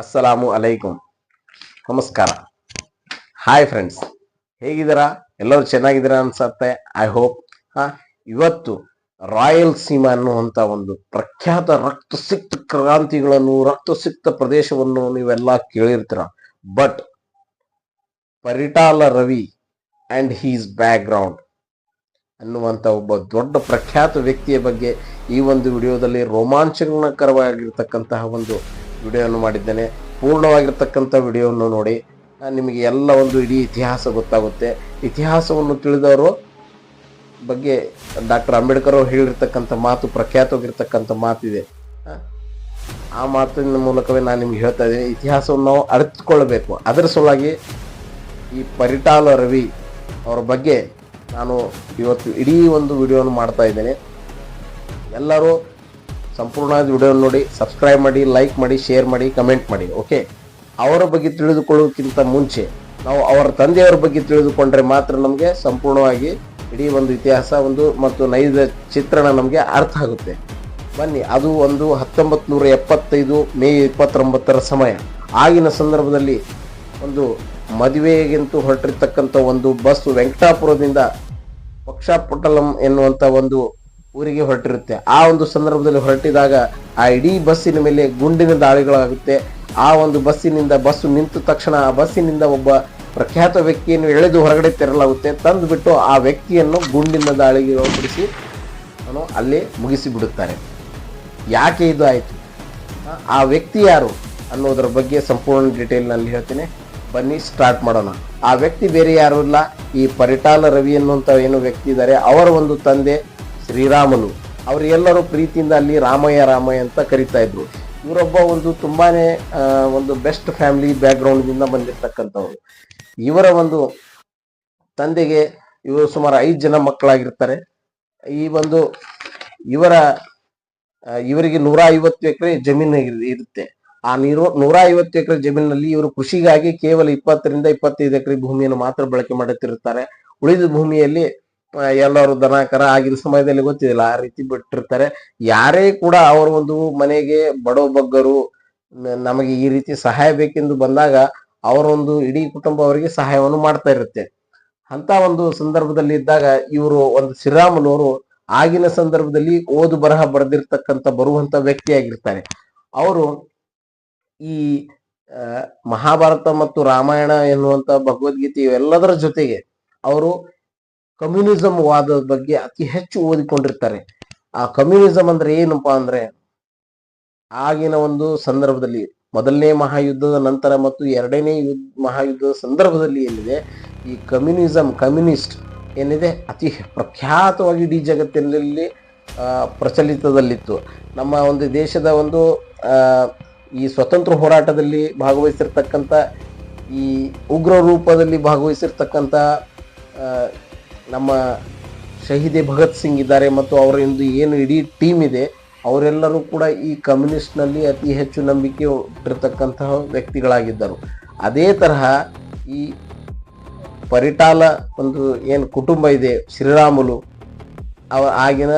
ಅಸ್ಸಲಾಮು ಅಲೈಕುಂ ನಮಸ್ಕಾರ. Hi friends ಹೇಗಿದ್ದೀರಾ? ಎಲ್ಲರೂ ಚೆನ್ನಾಗಿದ್ದೀರಾ ಅನ್ಸತ್ತೆ? ಐ ಹೋಪ್ ಹಾ, ಇವತ್ತು ರಾಯಲ್ ಸೀಮಾ ಅನ್ನುವಂಥ ಒಂದು ಪ್ರಖ್ಯಾತ ರಕ್ತಸಿಕ್ತ ಕ್ರಾಂತಿಗಳನ್ನು, ರಕ್ತಸಿಕ್ತ ಪ್ರದೇಶವನ್ನು ನೀವೆಲ್ಲ ಕೇಳಿರ್ತೀರ. But Paritala Ravi and he's background ಅನ್ನುವಂಥ ಒಬ್ಬ ದೊಡ್ಡ ಪ್ರಖ್ಯಾತ ವ್ಯಕ್ತಿಯ ಬಗ್ಗೆ ಈ ಒಂದು ವಿಡಿಯೋದಲ್ಲಿ ರೋಮಾಂಚನಕರವಾಗಿರ್ತಕ್ಕಂತಹ ಒಂದು ವಿಡಿಯೋವನ್ನು ಮಾಡಿದ್ದೇನೆ. ಪೂರ್ಣವಾಗಿರ್ತಕ್ಕಂಥ ವಿಡಿಯೋವನ್ನು ನೋಡಿ ನಿಮಗೆ ಎಲ್ಲ ಒಂದು ಇಡೀ ಇತಿಹಾಸ ಗೊತ್ತಾಗುತ್ತೆ. ಇತಿಹಾಸವನ್ನು ತಿಳಿದವರು ಬಗ್ಗೆ ಡಾಕ್ಟರ್ ಅಂಬೇಡ್ಕರ್ ಅವರು ಹೇಳಿರ್ತಕ್ಕಂಥ ಮಾತು ಪ್ರಖ್ಯಾತವಾಗಿರ್ತಕ್ಕಂಥ ಮಾತಿದೆ. ಆ, ಮಾತಿನ ಮೂಲಕವೇ ನಾನು ನಿಮ್ಗೆ ಹೇಳ್ತಾ ಇದ್ದೀನಿ. ಇತಿಹಾಸವನ್ನು ನಾವು ಅರಿತುಕೊಳ್ಳಬೇಕು ಅದರ ಸಲುವಾಗಿ ಈ ಪರಿಟಾಲ ರವಿ ಅವರ ಬಗ್ಗೆ ನಾನು ಇವತ್ತು ಇಡೀ ಒಂದು ವಿಡಿಯೋವನ್ನು ಮಾಡ್ತಾ ಇದ್ದೇನೆ. ಎಲ್ಲರೂ ಸಂಪೂರ್ಣವಾದ ವಿಡಿಯೋ ನೋಡಿ ಸಬ್ಸ್ಕ್ರೈಬ್ ಮಾಡಿ ಲೈಕ್ ಮಾಡಿ ಶೇರ್ ಮಾಡಿ ಕಮೆಂಟ್ ಮಾಡಿ ಓಕೆ ಅವರ ಬಗ್ಗೆ ತಿಳಿದುಕೊಳ್ಳೋಕ್ಕಿಂತ ಮುಂಚೆ, ನಾವು ಅವರ ತಂದೆಯವರ ಬಗ್ಗೆ ತಿಳಿದುಕೊಂಡ್ರೆ ಮಾತ್ರ ನಮಗೆ ಸಂಪೂರ್ಣವಾಗಿ ಇಡೀ ಒಂದು ಇತಿಹಾಸ, ಒಂದು ಮತ್ತು ನೈಜ ಚಿತ್ರಣ ನಮಗೆ ಅರ್ಥ ಆಗುತ್ತೆ. ಬನ್ನಿ, ಅದು ಒಂದು ಹತ್ತೊಂಬತ್ತು ನೂರ ಎಪ್ಪತ್ತೈದು, ಮೇ ಇಪ್ಪತ್ತೊಂಬತ್ತರ ಸಮಯ. ಆಗಿನ ಸಂದರ್ಭದಲ್ಲಿ ಒಂದು ಮದುವೆಗಿಂತೂ ಹೊರಟಿರ್ತಕ್ಕಂಥ ಒಂದು ಬಸ್ ವೆಂಕಟಾಪುರದಿಂದ ಪಕ್ಷಾಪಟಲಂ ಎನ್ನುವಂಥ ಒಂದು ಊರಿಗೆ ಹೊರಟಿರುತ್ತೆ. ಆ ಒಂದು ಸಂದರ್ಭದಲ್ಲಿ ಹೊರಟಿದಾಗ ಆ ಇಡೀ ಬಸ್ಸಿನ ಮೇಲೆ ಗುಂಡಿನ ದಾಳಿಗಳಾಗುತ್ತೆ. ಆ ಒಂದು ಬಸ್ಸಿನಿಂದ ಬಸ್ಸು ನಿಂತ ತಕ್ಷಣ ಆ ಬಸ್ಸಿನಿಂದ ಒಬ್ಬ ಪ್ರಖ್ಯಾತ ವ್ಯಕ್ತಿಯನ್ನು ಎಳೆದು ಹೊರಗಡೆ ತೆರಲಾಗುತ್ತೆ ತಂದುಬಿಟ್ಟು ಆ ವ್ಯಕ್ತಿಯನ್ನು ಗುಂಡಿನ ದಾಳಿಗೆ ಒಳಪಡಿಸಿ ಅವನು ಅಲ್ಲಿ ಮುಗಿಸಿ ಬಿಡುತ್ತಾರೆ ಯಾಕೆ ಇದು ಆಯಿತು? ಆ ವ್ಯಕ್ತಿ ಯಾರು ಅನ್ನೋದ್ರ ಬಗ್ಗೆ ಸಂಪೂರ್ಣ ಡೀಟೇಲ್ನಲ್ಲಿ ಹೇಳ್ತೀನಿ. ಬನ್ನಿ ಸ್ಟಾರ್ಟ್ ಮಾಡೋಣ. ಆ ವ್ಯಕ್ತಿ ಬೇರೆ ಯಾರು ಇಲ್ಲ. ಈ ಪರಿಟಾಲ ರವಿ ಅನ್ನುವಂಥ ಏನು ವ್ಯಕ್ತಿ ಇದ್ದಾರೆ. ಅವರ ಒಂದು ತಂದೆ ಶ್ರೀರಾಮನು ಅವರೆಲ್ಲರೂ ಪ್ರೀತಿಯಿಂದ ಅಲ್ಲಿ ರಾಮಯ್ಯ ರಾಮಯ್ಯ ಅಂತ ಕರಿತಾ ಇದ್ರು. ಇವರೊಬ್ಬ ಒಂದು ತುಂಬಾನೇ ಒಂದು ಬೆಸ್ಟ್ ಫ್ಯಾಮಿಲಿ ಬ್ಯಾಕ್ಗ್ರೌಂಡ್ದಿಂದ ಬಂದಿರತಕ್ಕಂಥವ್ರು. ಇವರ ಒಂದು ತಂದೆಗೆ ಇವರು ಸುಮಾರು ಐದು ಜನ ಮಕ್ಕಳಾಗಿರ್ತಾರೆ. ಈ ಒಂದು ಇವರ ಇವರಿಗೆ ನೂರ ಐವತ್ತು ಎಕರೆ ಜಮೀನು ಇರ್- ಇರುತ್ತೆ. ಆ ನೀರು, ನೂರ ಐವತ್ತು ಎಕರೆ ಜಮೀನಿನಲ್ಲಿ ಇವರು ಕೃಷಿಗಾಗಿ ಕೇವಲ ಇಪ್ಪತ್ತರಿಂದ ಇಪ್ಪತ್ತೈದು ಎಕರೆ ಭೂಮಿಯನ್ನು ಮಾತ್ರ ಬಳಕೆ ಮಾಡುತ್ತಿರುತ್ತಾರೆ. ಉಳಿದ ಭೂಮಿಯಲ್ಲಿ ಎಲ್ಲರೂ ದನ ಕರ ಆಗಿನ ಸಮಯದಲ್ಲಿ ಗೊತ್ತಿದಿಲ್ಲ ಆ ರೀತಿ ಬಿಟ್ಟಿರ್ತಾರೆ. ಯಾರೇ ಕೂಡ ಅವರ ಒಂದು ಮನೆಗೆ ಬಡವ ಬಗ್ಗರು ನಮಗೆ ಈ ರೀತಿ ಸಹಾಯ ಬೇಕೆಂದು ಬಂದಾಗ ಅವರೊಂದು ಇಡೀ ಕುಟುಂಬ ಅವರಿಗೆ ಸಹಾಯವನ್ನು ಮಾಡ್ತಾ ಇರುತ್ತೆ. ಅಂತ ಒಂದು ಸಂದರ್ಭದಲ್ಲಿ ಇದ್ದಾಗ ಇವರು ಒಂದು ಶ್ರೀರಾಮನವರು ಆಗಿನ ಸಂದರ್ಭದಲ್ಲಿ ಓದು ಬರಹ ಬರೆದಿರ್ತಕ್ಕಂಥ ಬರುವಂತ ವ್ಯಕ್ತಿಯಾಗಿರ್ತಾರೆ. ಅವರು ಈ ಮಹಾಭಾರತ ಮತ್ತು ರಾಮಾಯಣ ಎನ್ನುವಂತ ಭಗವದ್ಗೀತೆ ಇವೆಲ್ಲದರ ಜೊತೆಗೆ ಅವರು ಕಮ್ಯುನಿಸಂ ವಾದದ ಬಗ್ಗೆ ಅತಿ ಹೆಚ್ಚು ಓದಿಕೊಂಡಿರ್ತಾರೆ. ಆ ಕಮ್ಯುನಿಸಂ ಅಂದ್ರೆ ಏನಪ್ಪಾ ಅಂದ್ರೆ ಆಗಿನ ಒಂದು ಸಂದರ್ಭದಲ್ಲಿ ಮೊದಲನೇ ಮಹಾಯುದ್ಧದ ನಂತರ ಮತ್ತು ಎರಡನೇ ಯುದ್ಧ ಮಹಾಯುದ್ಧದ ಸಂದರ್ಭದಲ್ಲಿ ಏನಿದೆ, ಈ ಕಮ್ಯುನಿಸಂ ಕಮ್ಯುನಿಸ್ಟ್ ಏನಿದೆ, ಅತಿ ಪ್ರಖ್ಯಾತವಾಗಿ ಇಡೀ ಜಗತ್ತಿನಲ್ಲಿ ಪ್ರಚಲಿತದಲ್ಲಿತ್ತು. ನಮ್ಮ ಒಂದು ದೇಶದ ಒಂದು ಈ ಸ್ವತಂತ್ರ ಹೋರಾಟದಲ್ಲಿ ಭಾಗವಹಿಸಿರ್ತಕ್ಕಂಥ ಈ ಉಗ್ರ ರೂಪದಲ್ಲಿ ಭಾಗವಹಿಸಿರ್ತಕ್ಕಂಥ ನಮ್ಮ ಶಹೀದೆ ಭಗತ್ ಸಿಂಗ್ ಇದ್ದಾರೆ ಮತ್ತು ಅವರ ಇಂದು ಏನು ಇಡೀ ಟೀಮ್ ಇದೆ, ಅವರೆಲ್ಲರೂ ಕೂಡ ಈ ಕಮ್ಯುನಿಸ್ಟ್ನಲ್ಲಿ ಅತಿ ಹೆಚ್ಚು ನಂಬಿಕೆ ಇಟ್ಟಿರ್ತಕ್ಕಂತಹ ವ್ಯಕ್ತಿಗಳಾಗಿದ್ದರು. ಅದೇ ತರಹ ಈ ಪರಿಟಾಲ ಒಂದು ಏನು ಕುಟುಂಬ ಇದೆ, ಶ್ರೀರಾಮುಲು, ಅವ ಆಗಿನ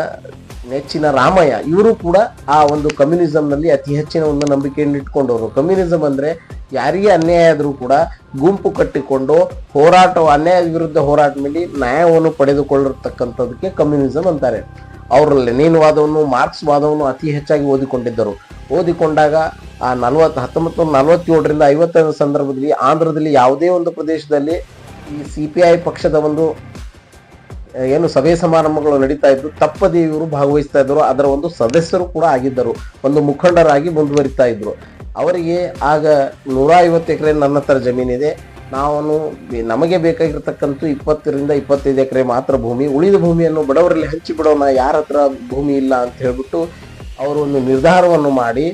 ನೆಚ್ಚಿನ ರಾಮಯ್ಯ, ಇವರು ಕೂಡ ಆ ಒಂದು ಕಮ್ಯುನಿಸಂನಲ್ಲಿ ಅತಿ ಹೆಚ್ಚಿನ ಒಂದು ನಂಬಿಕೆಯನ್ನು ಇಟ್ಕೊಂಡವರು ಕಮ್ಯುನಿಸಂ ಅಂದ್ರೆ ಯಾರಿಗೆ ಅನ್ಯಾಯ ಆದರೂ ಕೂಡ ಗುಂಪು ಕಟ್ಟಿಕೊಂಡು ಹೋರಾಟ ಅನ್ಯಾಯ ವಿರುದ್ಧ ಹೋರಾಟ ಮಾಡಿ ನ್ಯಾಯವನ್ನು ಪಡೆದುಕೊಳ್ಳತಕ್ಕಂಥದಕ್ಕೆ ಕಮ್ಯುನಿಸಂ ಅಂತಾರೆ. ಅವರು ಲೆನಿನ್ ವಾದವನ್ನು ಮಾರ್ಕ್ಸ್ ವಾದವನ್ನು ಅತಿ ಹೆಚ್ಚಾಗಿ ಓದಿಕೊಂಡಿದ್ದರು. ಓದಿಕೊಂಡಾಗ ಆ ನಲವತ್ತು ಹತ್ತೊಂಬತ್ತು, ನಲವತ್ತೇಳರಿಂದ ಐವತ್ತೈದು ಸಂದರ್ಭದಲ್ಲಿ ಆಂಧ್ರದಲ್ಲಿ ಯಾವುದೇ ಒಂದು ಪ್ರದೇಶದಲ್ಲಿ ಈ ಸಿ ಪಿ ಐ ಪಕ್ಷದ ಒಂದು ಏನು ಸಭೆ ಸಮಾರಂಭಗಳು ನಡೀತಾ ಇದ್ದು ತಪ್ಪದೇ ಇವರು ಭಾಗವಹಿಸ್ತಾ ಇದ್ದರು. ಅದರ ಒಂದು ಸದಸ್ಯರು ಕೂಡ ಆಗಿದ್ದರು. ಒಂದು ಮುಖಂಡರಾಗಿ ಮುಂದುವರಿತಾ ಇದ್ರು. ಅವರಿಗೆ ಆಗ ನೂರ ಐವತ್ತು ಎಕರೆ ನನ್ನ ಹತ್ರ ಜಮೀನಿದೆ. ನಾವು ನಮಗೆ ಬೇಕಾಗಿರ್ತಕ್ಕಂಥ ಇಪ್ಪತ್ತರಿಂದ ಇಪ್ಪತ್ತೈದು ಎಕರೆ ಮಾತ್ರ ಭೂಮಿ, ಉಳಿದ ಭೂಮಿಯನ್ನು ಬಡವರಲ್ಲಿ ಹಂಚಿ ಬಿಡೋಣ, ಯಾರ ಹತ್ರ ಭೂಮಿ ಇಲ್ಲ ಅಂತ ಹೇಳ್ಬಿಟ್ಟು ಅವರು ಒಂದು ನಿರ್ಧಾರವನ್ನು ಮಾಡಿ,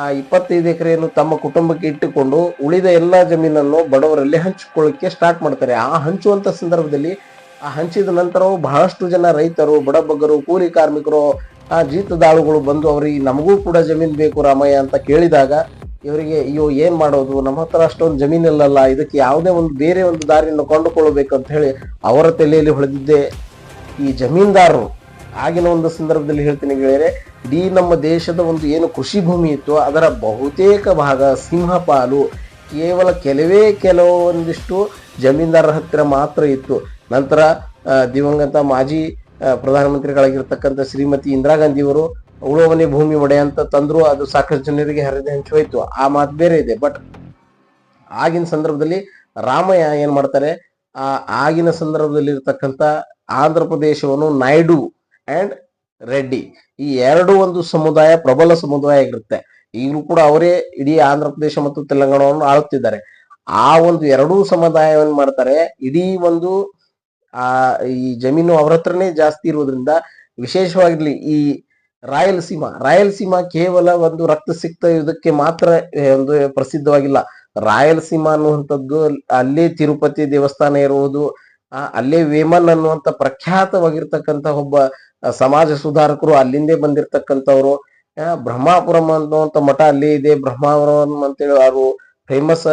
ಆ ಇಪ್ಪತ್ತೈದು ಎಕರೆಯನ್ನು ತಮ್ಮ ಕುಟುಂಬಕ್ಕೆ ಇಟ್ಟುಕೊಂಡು ಉಳಿದ ಎಲ್ಲ ಜಮೀನನ್ನು ಬಡವರಲ್ಲಿ ಹಂಚಿಕೊಳ್ಳಕ್ಕೆ ಸ್ಟಾರ್ಟ್ ಮಾಡ್ತಾರೆ. ಆ ಹಂಚುವಂಥ ಸಂದರ್ಭದಲ್ಲಿ, ಆ ಹಂಚಿದ ನಂತರವೂ ಬಹಳಷ್ಟು ಜನ ರೈತರು ಬಡಬಗ್ಗರು ಕೂಲಿ ಕಾರ್ಮಿಕರು, ಆ ಜೀತದಾಳುಗಳು ಬಂದು ಅವರಿಗೆ ನಮಗೂ ಕೂಡ ಜಮೀನು ಬೇಕು ರಾಮಯ್ಯ ಅಂತ ಕೇಳಿದಾಗ ಇವರಿಗೆ, ಅಯ್ಯೋ, ಏನ್ ಮಾಡೋದು? ನಮ್ಮ ಹತ್ರ ಅಷ್ಟೊಂದು ಜಮೀನಿಲ್ಲಲ್ಲ, ಇದಕ್ಕೆ ಯಾವುದೇ ಒಂದು ಬೇರೆ ಒಂದು ದಾರಿಯನ್ನು ಕೊಂಡುಕೊಳ್ಳಬೇಕು ಅಂತ ಹೇಳಿ ಅವರ ತಲೆಯಲ್ಲಿ ಹೊಳೆದಿದ್ದೆ. ಈ ಜಮೀನ್ದಾರರು, ಆಗಿನ ಒಂದು ಸಂದರ್ಭದಲ್ಲಿ ಹೇಳ್ತೀನಿ ಗೆಳೆಯರೆ, ಇಡೀ ನಮ್ಮ ದೇಶದ ಒಂದು ಏನು ಕೃಷಿ ಭೂಮಿ ಇತ್ತು, ಅದರ ಬಹುತೇಕ ಭಾಗ ಸಿಂಹಪಾಲು ಕೇವಲ ಕೆಲವೇ ಕೆಲವೊಂದಿಷ್ಟು ಜಮೀನ್ದಾರರ ಹತ್ತಿರ ಮಾತ್ರ ಇತ್ತು. ನಂತರ ದಿವಂಗತ ಮಾಜಿ ಪ್ರಧಾನಮಂತ್ರಿಗಳಾಗಿರ್ತಕ್ಕಂಥ ಶ್ರೀಮತಿ ಇಂದಿರಾ ಗಾಂಧಿಯವರು ಉಳುವನೆ ಭೂಮಿ ಒಡೆ ಅಂತ ತಂದ್ರು ಅದು ಸಾಕಷ್ಟು ಜನರಿಗೆ ಹರಿದು ಹಂಚಿ ಹೋಯ್ತು. ಆ ಮಾತು ಬೇರೆ ಇದೆ. ಬಟ್ ಆಗಿನ ಸಂದರ್ಭದಲ್ಲಿ ರಾಮಯ್ಯ ಏನ್ ಮಾಡ್ತಾರೆ? ಆ ಆಗಿನ ಸಂದರ್ಭದಲ್ಲಿ ಇರ್ತಕ್ಕಂಥ ಆಂಧ್ರ ಪ್ರದೇಶವನ್ನು ನಾಯ್ಡು ಅಂಡ್ ರೆಡ್ಡಿ ಈ ಎರಡು ಒಂದು ಸಮುದಾಯ ಪ್ರಬಲ ಸಮುದಾಯ ಆಗಿರುತ್ತೆ. ಈಗಲೂ ಕೂಡ ಅವರೇ ಇಡೀ ಆಂಧ್ರ ಪ್ರದೇಶ ಮತ್ತು ತೆಲಂಗಾಣವನ್ನು ಆಳುತ್ತಿದ್ದಾರೆ. ಆ ಒಂದು ಎರಡೂ ಸಮುದಾಯವನ್ನು ಮಾಡ್ತಾರೆ? ಇಡೀ ಒಂದು, ಆ, ಈ ಜಮೀನು ಅವ್ರ ಹತ್ರನೇ ಜಾಸ್ತಿ ಇರುವುದರಿಂದ ವಿಶೇಷವಾಗಿರ್ಲಿ ಈ ರಾಯಲಸೀಮಾ. ರಾಯಲಸೀಮಾ ಕೇವಲ ಒಂದು ರಕ್ತ ಸಿಕ್ತ ಇದಕ್ಕೆ ಮಾತ್ರ ಒಂದು ಪ್ರಸಿದ್ಧವಾಗಿಲ್ಲ. ರಾಯಲಸೀಮಾ ಅನ್ನುವಂಥದ್ದು ಅಲ್ಲೇ ತಿರುಪತಿ ದೇವಸ್ಥಾನ ಇರುವುದು ಅಲ್ಲೇ ವೇಮನ್ ಅನ್ನುವಂತ ಪ್ರಖ್ಯಾತವಾಗಿರ್ತಕ್ಕಂಥ ಒಬ್ಬ ಸಮಾಜ ಸುಧಾರಕರು ಅಲ್ಲಿಂದೇ ಬಂದಿರತಕ್ಕಂಥವ್ರು. ಬ್ರಹ್ಮಾಪುರಂ ಅನ್ನುವಂತ ಮಠ ಅಲ್ಲೇ ಇದೆ. ಬ್ರಹ್ಮಾಪುರಂ ಅಂತೇಳಿ ಅವರು ಫೇಮಸ್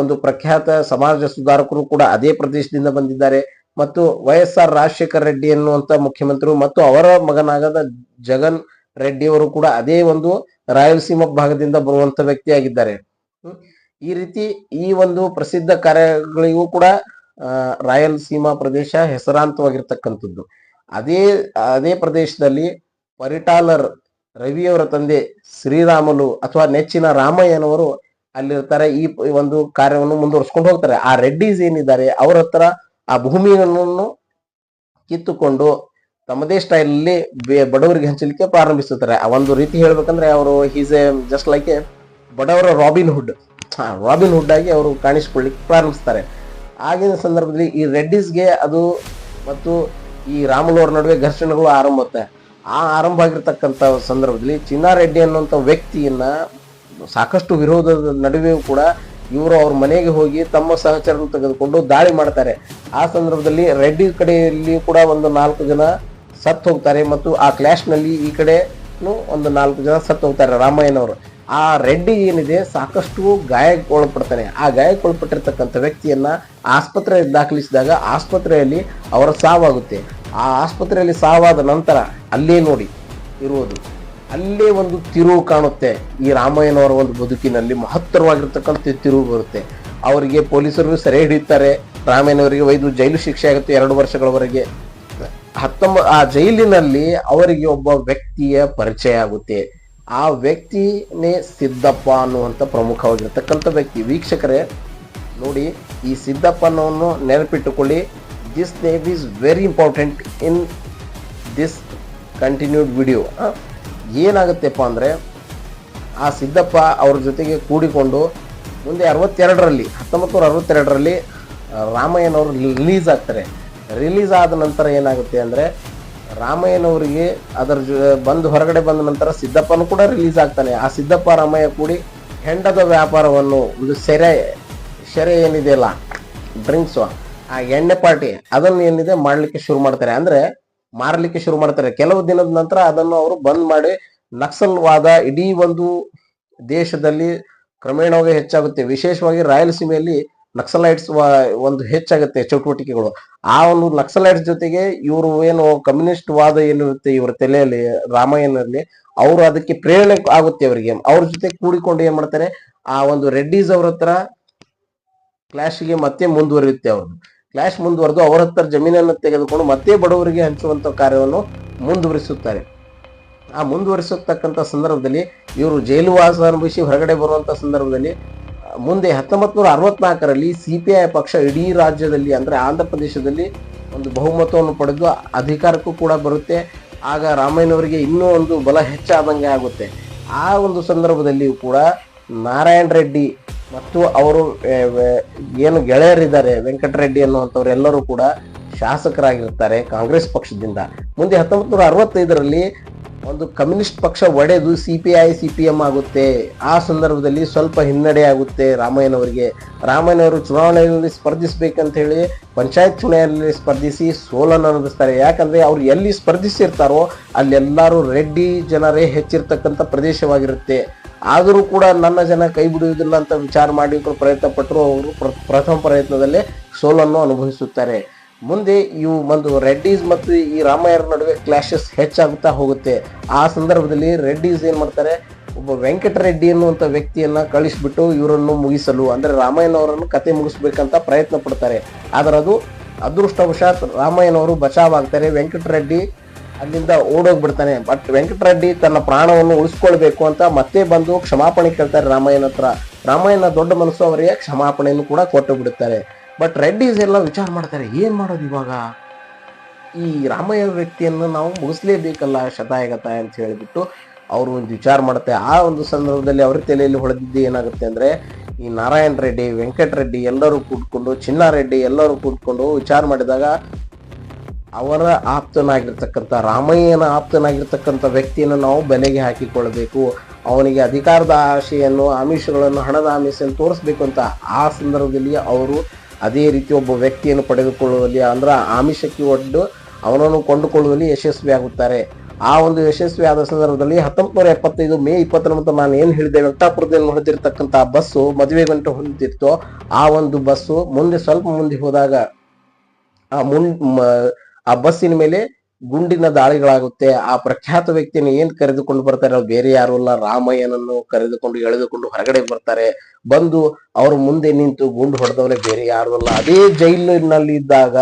ಒಂದು ಪ್ರಖ್ಯಾತ ಸಮಾಜ ಸುಧಾರಕರು ಕೂಡ ಅದೇ ಪ್ರದೇಶದಿಂದ ಬಂದಿದ್ದಾರೆ. ಮತ್ತು Y S R Rajashekar Reddy ಎನ್ನುವಂತ ಮುಖ್ಯಮಂತ್ರಿ ಮತ್ತು ಅವರ ಮಗನಾಗದ ಜಗನ್ ರೆಡ್ಡಿ ಅವರು ಕೂಡ ಅದೇ ಒಂದು ರಾಯಲಸೀಮಾ ಭಾಗದಿಂದ ಬರುವಂತ ವ್ಯಕ್ತಿಯಾಗಿದ್ದಾರೆ. ಈ ರೀತಿ ಈ ಒಂದು ಪ್ರಸಿದ್ಧ ಕಾರ್ಯಗಳಿಗೂ ಕೂಡ ರಾಯಲ್ ರಾಯಲಸೀಮಾ ಪ್ರದೇಶ ಹೆಸರಾಂತವಾಗಿರ್ತಕ್ಕಂಥದ್ದು. ಅದೇ ಅದೇ ಪ್ರದೇಶದಲ್ಲಿ ಪರಿಟಾಲರ್ ರವಿಯವರ ತಂದೆ ಶ್ರೀರಾಮಲು ಅಥವಾ ನೆಚ್ಚಿನ ರಾಮಯ್ಯನವರು ಅಲ್ಲಿರ್ತಾರೆ. ಈ ಒಂದು ಕಾರ್ಯವನ್ನು ಮುಂದುವರ್ಸ್ಕೊಂಡು ಹೋಗ್ತಾರೆ. ಆ ರೆಡ್ಡಿಸ್ ಏನಿದ್ದಾರೆ ಅವರ ಹತ್ರ ಆ ಭೂಮಿಯನ್ನು ಕಿತ್ತುಕೊಂಡು ತಮ್ಮದೇ ಸ್ಟೈಲ್ ಅಲ್ಲಿ ಬೆ- ಬಡವರಿಗೆ ಹಂಚಲಿಕ್ಕೆ ಪ್ರಾರಂಭಿಸುತ್ತಾರೆ. ಆ ಒಂದು ರೀತಿ ಹೇಳ್ಬೇಕಂದ್ರೆ ಅವರು is a just like a ಬಡವರ ರಾಬಿನ್ ಹುಡ್ ರಾಬಿನ್ ಹುಡ್ ಆಗಿ ಅವರು ಕಾಣಿಸ್ಕೊಳ್ಳಿಕ್ಕೆ ಪ್ರಾರಂಭಿಸ್ತಾರೆ. ಆಗಿನ ಸಂದರ್ಭದಲ್ಲಿ ಈ ರೆಡ್ಡಿಸ್ಗೆ ಅದು ಮತ್ತು ಈ ರಾಮುಲವ್ರ ನಡುವೆ ಘರ್ಷಣೆಗಳು ಆರಂಭ ಆ ಆರಂಭ ಆಗಿರ್ತಕ್ಕಂಥ ಸಂದರ್ಭದಲ್ಲಿ ಚಿನ್ನಾರೆಡ್ಡಿ ಅನ್ನುವಂಥ ವ್ಯಕ್ತಿಯನ್ನ ಸಾಕಷ್ಟು ವಿರೋಧದ ನಡುವೆಯೂ ಕೂಡ ಇವರು ಅವ್ರ ಮನೆಗೆ ಹೋಗಿ ತಮ್ಮ ಸಹಚರನ್ನು ತೆಗೆದುಕೊಂಡು ದಾಳಿ ಮಾಡ್ತಾರೆ. ಆ ಸಂದರ್ಭದಲ್ಲಿ ರೆಡ್ಡಿ ಕಡೆಯಲ್ಲಿ ಕೂಡ ಒಂದು ನಾಲ್ಕು ಜನ ಸತ್ತು ಹೋಗ್ತಾರೆ ಮತ್ತು ಆ ಕ್ಲಾಶ್ನಲ್ಲಿ ಈ ಕಡೆ ಒಂದು ನಾಲ್ಕು ಜನ ಸತ್ತು ಹೋಗ್ತಾರೆ ರಾಮಯ್ಯನವರು. ಆ ರೆಡ್ಡಿ ಏನಿದೆ, ಸಾಕಷ್ಟು ಗಾಯಕ್ಕೆ ಗಾಯಕ್ಕೊಳಪಡ್ತಾನೆ ಆ ಗಾಯಕ್ಕೆ ಗಾಯಕ್ಕೊಳಪಟ್ಟಿರ್ತಕ್ಕಂಥ ವ್ಯಕ್ತಿಯನ್ನ ಆಸ್ಪತ್ರೆ ದಾಖಲಿಸಿದಾಗ ಆಸ್ಪತ್ರೆಯಲ್ಲಿ ಅವರ ಸಾವಾಗುತ್ತೆ. ಆ ಆಸ್ಪತ್ರೆಯಲ್ಲಿ ಸಾವಾದ ನಂತರ ಅಲ್ಲೇ ನೋಡಿ ಇರುವುದು. ಅಲ್ಲೇ ಒಂದು ತಿರುವು ಕಾಣುತ್ತೆ. ಈ ರಾಮಯ್ಯನವರ ಒಂದು ಬದುಕಿನಲ್ಲಿ ಮಹತ್ತರವಾಗಿರ್ತಕ್ಕಂಥ ತಿರುವು ಬರುತ್ತೆ. ಅವರಿಗೆ ಪೊಲೀಸರು ಸೆರೆ ಹಿಡಿಯುತ್ತಾರೆ. ರಾಮಯ್ಯನವರಿಗೆ ವೈದ್ಯ ಜೈಲು ಶಿಕ್ಷೆ ಆಗುತ್ತೆ ಎರಡು ವರ್ಷಗಳವರೆಗೆ. ಹತ್ತೊಂಬ, ಆ ಜೈಲಿನಲ್ಲಿ ಅವರಿಗೆ ಒಬ್ಬ ವ್ಯಕ್ತಿಯ ಪರಿಚಯ ಆಗುತ್ತೆ. ಆ ವ್ಯಕ್ತಿನೇ ಸಿದ್ದಪ್ಪ ಅನ್ನುವಂಥ ಪ್ರಮುಖವಾಗಿರ್ತಕ್ಕಂಥ ವ್ಯಕ್ತಿ. ವೀಕ್ಷಕರೇ, ನೋಡಿ, ಈ ಸಿದ್ದಪ್ಪನವನ್ನು ನೆನಪಿಟ್ಟುಕೊಳ್ಳಿ. This name is very important in this continued video ಏನಾಗುತ್ತೆಪ್ಪ ಅಂದರೆ ಆ ಸಿದ್ದಪ್ಪ ಅವ್ರ ಜೊತೆಗೆ ಕೂಡಿಕೊಂಡು ಮುಂದೆ ಅರವತ್ತೆರಡರಲ್ಲಿ ಹತ್ತೊಂಬತ್ತು ನೂರ ಅರವತ್ತೆರಡರಲ್ಲಿ ರಾಮಯ್ಯನವರು ರಿಲೀಸ್ ಆಗ್ತಾರೆ. ರಿಲೀಸ್ ಆದ ನಂತರ ಏನಾಗುತ್ತೆ ಅಂದರೆ ರಾಮಯ್ಯನವರಿಗೆ ಅದರ ಜೊ, ಬಂದು ಹೊರಗಡೆ ಬಂದ ನಂತರ ಸಿದ್ದಪ್ಪನೂ ಕೂಡ ರಿಲೀಸ್ ಆಗ್ತಾನೆ. ಆ ಸಿದ್ದಪ್ಪ, ರಾಮಯ್ಯ ಕೂಡಿ ಹೆಂಡದ ವ್ಯಾಪಾರವನ್ನು, ಒಂದು ಸೆರೆ ಸೆರೆ ಏನಿದೆಯಲ್ಲ ಡ್ರಿಂಕ್ಸು ಆ ಎಣ್ಣೆ ಪಾರ್ಟಿ, ಅದನ್ನು ಏನಿದೆ ಮಾಡಲಿಕ್ಕೆ ಶುರು ಮಾಡ್ತಾರೆ. ಅಂದ್ರೆ ಮಾರಲಿಕ್ಕೆ ಶುರು ಮಾಡ್ತಾರೆ. ಕೆಲವು ದಿನದ ನಂತರ ಅದನ್ನು ಅವರು ಬಂದ್ ಮಾಡಿ ನಕ್ಸಲ್ವಾದ ಇಡೀ ಒಂದು ದೇಶದಲ್ಲಿ ಕ್ರಮೇಣವಾಗಿ ಹೆಚ್ಚಾಗುತ್ತೆ. ವಿಶೇಷವಾಗಿ ರಾಯಲಸೀಮೆಯಲ್ಲಿ ನಕ್ಸಲೈಟ್ಸ್ ಒಂದು ಹೆಚ್ಚಾಗುತ್ತೆ ಚಟುವಟಿಕೆಗಳು. ಆ ಒಂದು ನಕ್ಸಲೈಟ್ಸ್ ಜೊತೆಗೆ ಇವರು ಏನು ಕಮ್ಯುನಿಸ್ಟ್ ವಾದ ಏನಿರುತ್ತೆ ಇವರ ತಲೆಯಲ್ಲಿ, ರಾಮಾಯಣದಲ್ಲಿ, ಅವರು ಅದಕ್ಕೆ ಪ್ರೇರಣೆ ಆಗುತ್ತೆ ಅವರಿಗೆ. ಅವ್ರ ಜೊತೆ ಕೂಡಿಕೊಂಡು ಏನ್ ಮಾಡ್ತಾರೆ, ಆ ಒಂದು ರೆಡ್ಡೀಸ್ ಅವ್ರ ಹತ್ರ ಕ್ಲಾಶ್ಗೆ ಮತ್ತೆ ಮುಂದುವರಿಯುತ್ತೆ ಅವ್ರದ್ದು ಕ್ಲಾಶ್ ಮುಂದುವರೆದು ಅವರ ಹತ್ರ ಜಮೀನನ್ನು ತೆಗೆದುಕೊಂಡು ಮತ್ತೆ ಬಡವರಿಗೆ ಹಂಚುವಂತ ಕಾರ್ಯವನ್ನು ಮುಂದುವರಿಸುತ್ತಾರೆ. ಆ ಮುಂದುವರಿಸತಕ್ಕಂಥ ಸಂದರ್ಭದಲ್ಲಿ ಇವರು ಜೈಲು ವಾಸ ಅನುಭವಿಸಿ ಹೊರಗಡೆ ಬರುವಂತ ಸಂದರ್ಭದಲ್ಲಿ ಮುಂದೆ ಹತ್ತೊಂಬತ್ ನೂರ ಅರವತ್ನಾಲ್ಕರಲ್ಲಿ ಸಿ ಪಿ ಐ ಪಕ್ಷ ಇಡೀ ರಾಜ್ಯದಲ್ಲಿ ಅಂದರೆ ಆಂಧ್ರ ಪ್ರದೇಶದಲ್ಲಿ ಒಂದು ಬಹುಮತವನ್ನು ಪಡೆದು ಅಧಿಕಾರಕ್ಕೂ ಕೂಡ ಬರುತ್ತೆ. ಆಗ ರಾಮಯ್ಯನವರಿಗೆ ಇನ್ನೂ ಒಂದು ಬಲ ಹೆಚ್ಚಾದಂಗೆ ಆಗುತ್ತೆ. ಆ ಒಂದು ಸಂದರ್ಭದಲ್ಲಿಯೂ ಕೂಡ ನಾರಾಯಣ ರೆಡ್ಡಿ ಮತ್ತು ಅವರು ಏನು ಗೆಳೆಯರಿದ್ದಾರೆ, ವೆಂಕಟರೆಡ್ಡಿ ಅನ್ನುವಂಥವ್ರು ಎಲ್ಲರೂ ಕೂಡ ಶಾಸಕರಾಗಿರ್ತಾರೆ ಕಾಂಗ್ರೆಸ್ ಪಕ್ಷದಿಂದ. ಮುಂದೆ ಹತ್ತೊಂಬತ್ತು ನೂರ ಅರವತ್ತೈದರಲ್ಲಿ ಒಂದು ಕಮ್ಯುನಿಸ್ಟ್ ಪಕ್ಷ ಒಡೆದು C P I C P M ಆಗುತ್ತೆ. ಆ ಸಂದರ್ಭದಲ್ಲಿ ಸ್ವಲ್ಪ ಹಿನ್ನಡೆ ಆಗುತ್ತೆ ರಾಮಯ್ಯನವರಿಗೆ. ರಾಮಯ್ಯನವರು ಚುನಾವಣೆಯಲ್ಲಿ ಸ್ಪರ್ಧಿಸಬೇಕಂತ ಹೇಳಿ ಪಂಚಾಯತ್ ಚುನಾವಣೆಯಲ್ಲಿ ಸ್ಪರ್ಧಿಸಿ ಸೋಲನ್ನು ಅನುಭವಿಸ್ತಾರೆ. ಯಾಕಂದರೆ ಅವ್ರು ಎಲ್ಲಿ ಸ್ಪರ್ಧಿಸಿರ್ತಾರೋ ಅಲ್ಲೆಲ್ಲರೂ ರೆಡ್ಡಿ ಜನರೇ ಹೆಚ್ಚಿರ್ತಕ್ಕಂಥ ಪ್ರದೇಶವಾಗಿರುತ್ತೆ. ಆದರೂ ಕೂಡ ನನ್ನ ಜನ ಕೈ ಬಿಡುವುದಿಲ್ಲ ಅಂತ ವಿಚಾರ ಮಾಡಿ ಪ್ರಯತ್ನ ಪಟ್ಟರು ಅವರು ಪ್ರ- ಪ್ರಥಮ ಪ್ರಯತ್ನದಲ್ಲೇ ಸೋಲನ್ನು ಅನುಭವಿಸುತ್ತಾರೆ. ಮುಂದೆ ಇವು ಒಂದು ರೆಡ್ಡೀಸ್ ಮತ್ತು ಈ ರಾಮಯ್ಯರ ನಡುವೆ ಕ್ಲಾಶಸ್ ಹೆಚ್ಚಾಗುತ್ತಾ ಹೋಗುತ್ತೆ. ಆ ಸಂದರ್ಭದಲ್ಲಿ ರೆಡ್ಡೀಸ್ ಏನು ಮಾಡ್ತಾರೆ? ಒಬ್ಬ ವೆಂಕಟರೆಡ್ಡಿ ಅನ್ನುವಂಥ ವ್ಯಕ್ತಿಯನ್ನು ಕಳಿಸಿಬಿಟ್ಟು ಇವರನ್ನು ಮುಗಿಸಲು, ಅಂದರೆ ರಾಮಾಯಣ ಅವರನ್ನು ಕತೆ ಮುಗಿಸ್ಬೇಕಂತ ಪ್ರಯತ್ನ ಪಡ್ತಾರೆ. ಆದರೆ ಅದು ಅದೃಷ್ಟವಶಾತ್ ರಾಮಾಯಣವರು ಬಚಾವಾಗ್ತಾರೆ ವೆಂಕಟರೆಡ್ಡಿ ಅಲ್ಲಿಂದ ಓಡೋಗ್ಬಿಡ್ತಾನೆ. ಬಟ್ ವೆಂಕಟರೆಡ್ಡಿ ತನ್ನ ಪ್ರಾಣವನ್ನು ಉಳಿಸ್ಕೊಳ್ಬೇಕು ಅಂತ ಮತ್ತೆ ಬಂದು ಕ್ಷಮಾಪಣೆ ಕೇಳ್ತಾರೆ ರಾಮಾಯಣ ಹತ್ರ. ರಾಮಾಯಣ ದೊಡ್ಡ ಮನಸ್ಸು ಅವರಿಗೆ ಕ್ಷಮಾಪಣೆಯನ್ನು ಕೂಡ ಕೊಟ್ಟು ಬಿಡುತ್ತಾರೆ. ಬಟ್ ರೆಡ್ಡೀಸ್ ಎಲ್ಲ ವಿಚಾರ ಮಾಡ್ತಾರೆ, ಏನು ಮಾಡೋದು ಇವಾಗ? ಈ ರಾಮಯ್ಯ ವ್ಯಕ್ತಿಯನ್ನು ನಾವು ಮುಗಿಸ್ಲೇಬೇಕಲ್ಲ ಶತಾಯಗತ ಅಂತ ಹೇಳಿಬಿಟ್ಟು ಅವರು ಒಂದು ವಿಚಾರ ಮಾಡುತ್ತೆ. ಆ ಒಂದು ಸಂದರ್ಭದಲ್ಲಿ ಅವ್ರ ತಲೆಯಲ್ಲಿ ಹೊಳೆದಿದ್ದು ಏನಾಗುತ್ತೆ ಅಂದರೆ, ಈ ನಾರಾಯಣ ರೆಡ್ಡಿ, ವೆಂಕಟ ರೆಡ್ಡಿ ಎಲ್ಲರೂ ಕೂತ್ಕೊಂಡು ಚಿನ್ನಾರೆಡ್ಡಿ ಎಲ್ಲರೂ ಕೂತ್ಕೊಂಡು ವಿಚಾರ ಮಾಡಿದಾಗ ಅವರ ಆಪ್ತನಾಗಿರ್ತಕ್ಕಂಥ, ರಾಮಯ್ಯನ ಆಪ್ತನಾಗಿರ್ತಕ್ಕಂಥ ವ್ಯಕ್ತಿಯನ್ನು ನಾವು ಬೆಲೆಗೆ ಹಾಕಿಕೊಳ್ಳಬೇಕು. ಅವನಿಗೆ ಅಧಿಕಾರದ ಆಶೆಯನ್ನು, ಆಮಿಷಗಳನ್ನು, ಹಣದ ಆಮಿಷನ್ನು ತೋರಿಸ್ಬೇಕು ಅಂತ ಆ ಸಂದರ್ಭದಲ್ಲಿ ಅವರು ಅದೇ ರೀತಿ ಒಬ್ಬ ವ್ಯಕ್ತಿಯನ್ನು ಪಡೆದುಕೊಳ್ಳುವಲ್ಲಿ ಅಂದ್ರೆ ಆಮಿಷಕ್ಕೆ ಒಡ್ಡು ಅವನನ್ನು ಕೊಂಡುಕೊಳ್ಳುವಲ್ಲಿ ಯಶಸ್ವಿ ಆಗುತ್ತಾರೆ. ಆ ಒಂದು ಯಶಸ್ವಿ ಆದ ಸಂದರ್ಭದಲ್ಲಿ ಹತ್ತೊಂಬತ್ತು ನೂರ ಎಪ್ಪತ್ತೈದು ಮೇ ಇಪ್ಪತ್ತೊಂಬತ್ತು ನಾನು ಏನು ಹೇಳಿದೆ ವೆಂಕಟಾಪುರದಲ್ಲಿ ಹೊಡೆದಿರ್ತಕ್ಕಂಥ ಬಸ್ಸು ಮದುವೆ ಗಂಟೆ ಹೊಂದಿತ್ತು. ಆ ಒಂದು ಬಸ್ಸು ಮುಂದೆ ಸ್ವಲ್ಪ ಮುಂದೆ ಹೋದಾಗ, ಆ ಮುನ್ ಆ ಬಸ್ಸಿನ ಮೇಲೆ ಗುಂಡಿನ ದಾಳಿಗಳಾಗುತ್ತೆ. ಆ ಪ್ರಖ್ಯಾತ ವ್ಯಕ್ತಿಯನ್ನು ಏನ್ ಕರೆದುಕೊಂಡು ಬರ್ತಾರೆ? ಬೇರೆ ಯಾರು ಅಲ್ಲ. ರಾಮಯ್ಯನನ್ನು ಕರೆದುಕೊಂಡು ಎಳೆದುಕೊಂಡು ಹೊರಗಡೆ ಬರ್ತಾರೆ. ಬಂದು ಅವ್ರ ಮುಂದೆ ನಿಂತು ಗುಂಡು ಹೊಡೆದವರೇ ಬೇರೆ ಯಾರು ಅಲ್ಲ. ಅದೇ ಜೈಲಿನಲ್ಲಿ ಇದ್ದಾಗ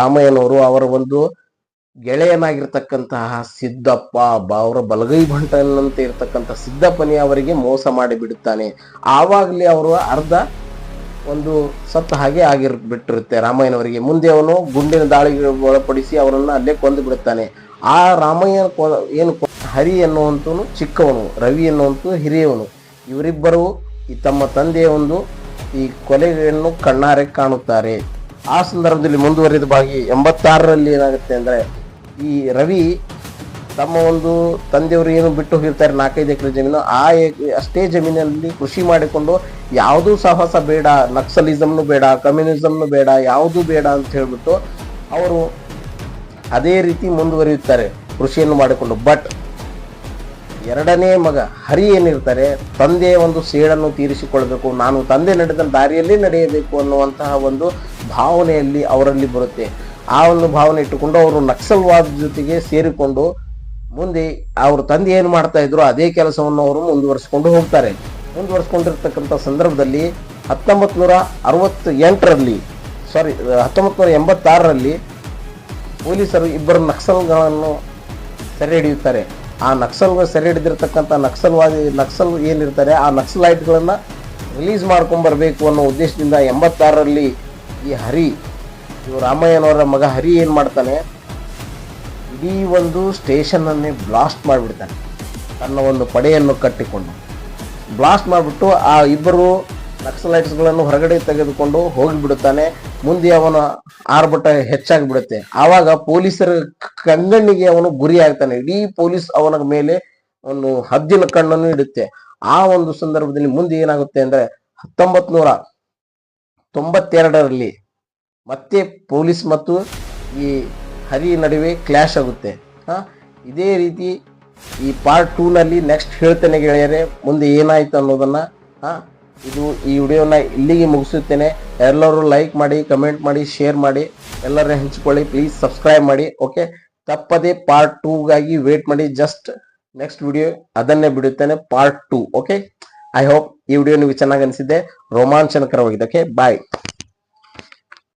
ರಾಮಯ್ಯನವರು ಅವರ ಒಂದು ಗೆಳೆಯನಾಗಿರ್ತಕ್ಕಂತಹ ಸಿದ್ದಪ್ಪ, ಅವರ ಬಲಗೈ ಭಂಟನಂತೆ ಇರ್ತಕ್ಕಂಥ ಸಿದ್ದಪ್ಪನೇ ಅವರಿಗೆ ಮೋಸ ಮಾಡಿ ಬಿಡುತ್ತಾನೆ ಆವಾಗಲೇ ಅವರು ಅರ್ಧ ಒಂದು ಸತ್ತ ಹಾಗೆ ಆಗಿರ್ ಬಿಟ್ಟಿರುತ್ತೆ ರಾಮಯ್ಯನವರಿಗೆ ಮುಂದೆ ಅವನು ಗುಂಡಿನ ದಾಳಿಗೆ ಒಳಪಡಿಸಿ ಅವರನ್ನ ಅಲ್ಲೇ ಕೊಂದು ಬಿಡುತ್ತಾನೆ. ಆ ರಾಮಯ್ಯ ಕೊ- ಏನು ಹರಿ ಎನ್ನುವಂತನು ಚಿಕ್ಕವನು, ರವಿ ಎನ್ನುವಂತ ಹಿರಿಯವನು. ಇವರಿಬ್ಬರು ಈ ತಮ್ಮ ತಂದೆಯ ಒಂದು ಈ ಕೊಲೆಯನ್ನು ಕಣ್ಣಾರೆ ಕಾಣುತ್ತಾರೆ. ಆ ಸಂದರ್ಭದಲ್ಲಿ ಮುಂದುವರಿದ ಭಾಗಿ ಎಂಬತ್ತಾರರಲ್ಲಿ ಏನಾಗುತ್ತೆ ಅಂದ್ರೆ ಈ ರವಿ ತಮ್ಮ ಒಂದು ತಂದೆಯವರು ಏನು ಬಿಟ್ಟು ಹೋಗಿರ್ತಾರೆ ನಾಲ್ಕೈದು ಎಕರೆ ಜಮೀನು, ಆ ಅಷ್ಟೇ ಜಮೀನಲ್ಲಿ ಕೃಷಿ ಮಾಡಿಕೊಂಡು ಯಾವುದೂ ಸಾಹಸ ಬೇಡ, ನಕ್ಸಲಿಸಮ್ನು ಬೇಡ, ಕಮ್ಯುನಿಸಮ್ನು ಬೇಡ, ಯಾವುದೂ ಬೇಡ ಅಂತ ಹೇಳ್ಬಿಟ್ಟು ಅವರು ಅದೇ ರೀತಿ ಮುಂದುವರಿಯುತ್ತಾರೆ ಕೃಷಿಯನ್ನು ಮಾಡಿಕೊಂಡು. ಬಟ್ ಎರಡನೇ ಮಗ ಹರಿ ಏನಿರ್ತಾರೆ ತಂದೆಯ ಒಂದು ಸೇಡನ್ನು ತೀರಿಸಿಕೊಳ್ಬೇಕು ನಾನು ತಂದೆ ನಡೆದ ದಾರಿಯಲ್ಲೇ ನಡೆಯಬೇಕು ಅನ್ನುವಂತಹ ಒಂದು ಭಾವನೆಯಲ್ಲಿ ಅವರಲ್ಲಿ ಬರುತ್ತೆ. ಆ ಒಂದು ಭಾವನೆ ಇಟ್ಟುಕೊಂಡು ಅವರು ನಕ್ಸಲ್ವಾದ ಜೊತೆಗೆ ಸೇರಿಕೊಂಡು ಮುಂದೆ ಅವ್ರ ತಂದೆ ಏನು ಮಾಡ್ತಾ ಇದ್ರು ಅದೇ ಕೆಲಸವನ್ನು ಅವರು ಮುಂದುವರಿಸಿಕೊಂಡು ಹೋಗ್ತಾರೆ. ಮುಂದುವರಿಸ್ಕೊಂಡಿರ್ತಕ್ಕಂಥ ಸಂದರ್ಭದಲ್ಲಿ ಹತ್ತೊಂಬತ್ತು ನೂರ ಅರವತ್ತು ಎಂಟರಲ್ಲಿ ಸಾರಿ ಹತ್ತೊಂಬತ್ತು ನೂರ ಎಂಬತ್ತಾರರಲ್ಲಿ ಪೊಲೀಸರು ಇಬ್ಬರು ನಕ್ಸಲ್ಗಳನ್ನು ಸೆರೆ ಹಿಡಿಯುತ್ತಾರೆ. ಆ ನಕ್ಸಲ್ ಸೆರೆ ಹಿಡಿದಿರ್ತಕ್ಕಂಥ ನಕ್ಸಲ್ವಾದಿ, ನಕ್ಸಲ್ ಏನಿರ್ತಾರೆ ಆ ನಕ್ಸಲೈಟ್ಗಳನ್ನು ರಿಲೀಸ್ ಮಾಡ್ಕೊಂಬರಬೇಕು ಅನ್ನೋ ಉದ್ದೇಶದಿಂದ ಎಂಬತ್ತಾರರಲ್ಲಿ ಈ ಹರಿ, ಇವರು ರಾಮಯ್ಯನವರ ಮಗ ಹರಿ ಏನು ಮಾಡ್ತಾನೆ ಇಡೀ ಒಂದು ಸ್ಟೇಷನನ್ನೇ ಬ್ಲಾಸ್ಟ್ ಮಾಡಿಬಿಡ್ತಾನೆ. ತನ್ನ ಒಂದು ಪಡೆಯನ್ನು ಕಟ್ಟಿಕೊಂಡು. ಬ್ಲಾಸ್ಟ್ ಮಾಡಿಬಿಟ್ಟು ಆ ಇಬ್ಬರು ನಕ್ಸಲೈಟ್ಸ್ಗಳನ್ನು ಹೊರಗಡೆ ತೆಗೆದುಕೊಂಡು ಹೋಗಿಬಿಡುತ್ತಾನೆ. ಮುಂದೆ ಅವನ ಆರ್ಭಟ ಹೆಚ್ಚಾಗಿ ಬಿಡುತ್ತೆ ಆವಾಗ ಪೊಲೀಸರ ಕಂಗಣ್ಣಿಗೆ ಅವನು ಗುರಿ ಆಗ್ತಾನೆ. ಇಡೀ ಪೊಲೀಸ್ ಅವನ ಮೇಲೆ ಒಂದು ಹದ್ದಿನ ಕಣ್ಣನ್ನು ಇಡುತ್ತೆ. ಆ ಒಂದು ಸಂದರ್ಭದಲ್ಲಿ ಮುಂದೆ ಏನಾಗುತ್ತೆ ಅಂದ್ರೆ ಹತ್ತೊಂಬತ್ ನೂರ ತೊಂಬತ್ತೆರಡರಲ್ಲಿ ಮತ್ತೆ ಪೊಲೀಸ್ ಮತ್ತು ಈ ಹರಿ ನಡುವೆ ಕ್ಲಾಶ್ ಆಗುತ್ತೆ. ಇದೇ ರೀತಿ ಈ ಪಾರ್ಟ್ ಟೂನಲ್ಲಿ ನೆಕ್ಸ್ಟ್ ಹೇಳ್ತೇನೆ ಗೆಳೆಯರೆ, ಮುಂದೆ ಏನಾಯ್ತು ಅನ್ನೋದನ್ನು ಇದು ಈ ವಿಡಿಯೋನ ಇಲ್ಲಿಗೆ ಮುಗಿಸುತ್ತೇನೆ. ಎಲ್ಲರೂ ಲೈಕ್ ಮಾಡಿ ಕಮೆಂಟ್ ಮಾಡಿ ಶೇರ್ ಮಾಡಿ ಎಲ್ಲರೂ ಹಂಚ್ಕೊಳ್ಳಿ ಪ್ಲೀಸ್ ಸಬ್ಸ್ಕ್ರೈಬ್ ಮಾಡಿ ಓಕೆ ತಪ್ಪದೆ ಪಾರ್ಟ್ ಟೂಗಾಗಿ ವೇಟ್ ಮಾಡಿ ಜಸ್ಟ್ ನೆಕ್ಸ್ಟ್ ವಿಡಿಯೋ ಅದನ್ನೇ ಬಿಡುತ್ತೇನೆ part two okay I hope ಈ ವಿಡಿಯೋ ನಿಮಗೆ ಚೆನ್ನಾಗಿ ಅನಿಸಿದ್ದೆ. ರೋಮಾಂಚನಕರವಾಗಿದೆ ಓಕೆ ಬಾಯ್